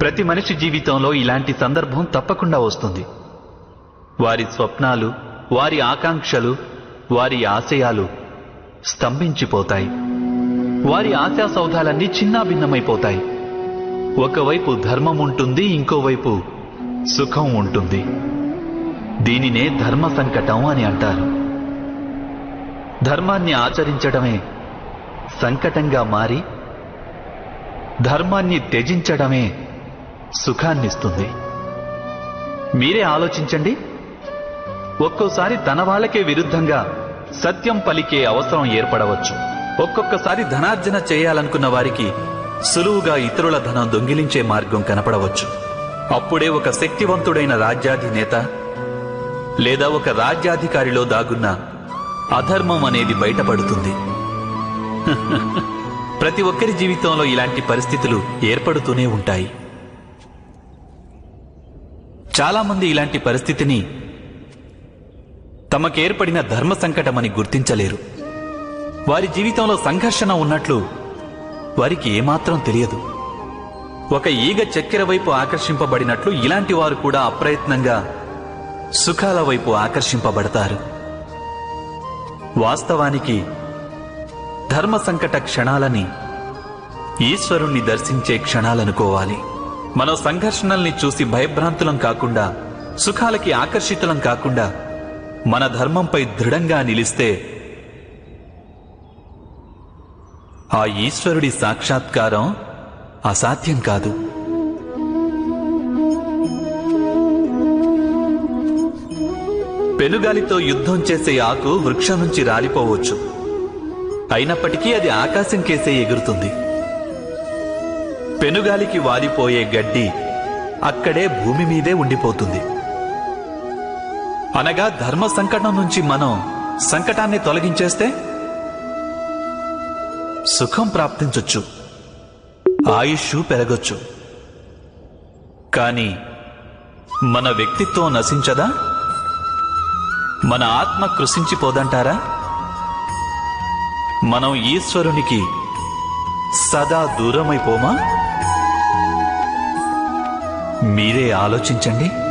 ప్రతి మనిషి జీవితంలో ఇలాంటి సందర్భం తప్పకుండా వస్తుంది. వారి స్వప్నాలు వారి ఆకాంక్షలు వారి ఆశయాలు స్తంభించిపోతాయి. వారి ఆశా సౌధాలన్నీ చిన్నాభిన్నమైపోతాయి. ఒకవైపు ధర్మం ఉంటుంది ఇంకోవైపు సుఖం ఉంటుంది. దీనినే ధర్మ సంకటం అని అంటారు. ధర్మాన్ని ఆచరించడమే సంకటంగా మారి ధర్మాన్ని త్యజించడమే సుఖాన్నిస్తుంది. మీరే ఆలోచించండి. ఒక్కోసారి తన వాళ్ళకే విరుద్ధంగా సత్యం పలికే అవసరం ఏర్పడవచ్చు. ఒక్కొక్కసారి ధనార్జన చేయాలనుకున్న వారికి సులువుగా ఇతరుల ధనం దొంగిలించే మార్గం కనపడవచ్చు. అప్పుడే ఒక శక్తివంతుడైన రాజ్యాధినేత లేదా ఒక రాజ్యాధికారిలో దాగున్న అధర్మం అనేది బయటపడుతుంది. ప్రతి ఒక్కరి జీవితంలో ఇలాంటి పరిస్థితులు ఏర్పడుతూనే ఉంటాయి. చాలా మంది ఇలాంటి పరిస్థితిని తమకేర్పడిన ధర్మ సంకటమని గుర్తించలేరు. వారి జీవితంలో సంఘర్షణ ఉన్నట్లు వారికి ఏమాత్రం తెలియదు. ఒక ఈగ చక్కెర వైపు ఆకర్షింపబడినట్లు ఇలాంటి వారు కూడా అప్రయత్నంగా సుఖాల వైపు ఆకర్షింపబడతారు. వాస్తవానికి ధర్మ సంకట క్షణాలని ఈశ్వరుణ్ణి దర్శించే క్షణాలనుకోవాలి. మనం సంఘర్షణల్ని చూసి భయభ్రాంతులం కాకుండా సుఖాలకి ఆకర్షితులం కాకుండా మన ధర్మంపై దృఢంగా నిలిస్తే ఆ ఈశ్వరుడి సాక్షాత్కారం అసాధ్యం కాదు. పెనుగాలితో యుద్ధం చేసే ఆకు వృక్షం నుంచి రాలిపోవచ్చు. అయినప్పటికీ అది ఆకాశం కేసే ఎగురుతుంది. పెనుగాలికి వాలిపోయే గడ్డి అక్కడే భూమి మీదే ఉండిపోతుంది. అనగా ధర్మ సంకటం నుంచి మనం సంకటాన్ని తొలగించేస్తే సుఖం ప్రాప్తించొచ్చు ఆయుష్ పెరగొచ్చు. కానీ మన వ్యక్తిత్వం నశించదా? మన ఆత్మ కృషించిపోదంటారా మనం ఈశ్వరునికి సదా దూరమైపోమా? మీరే ఆలోచించండి.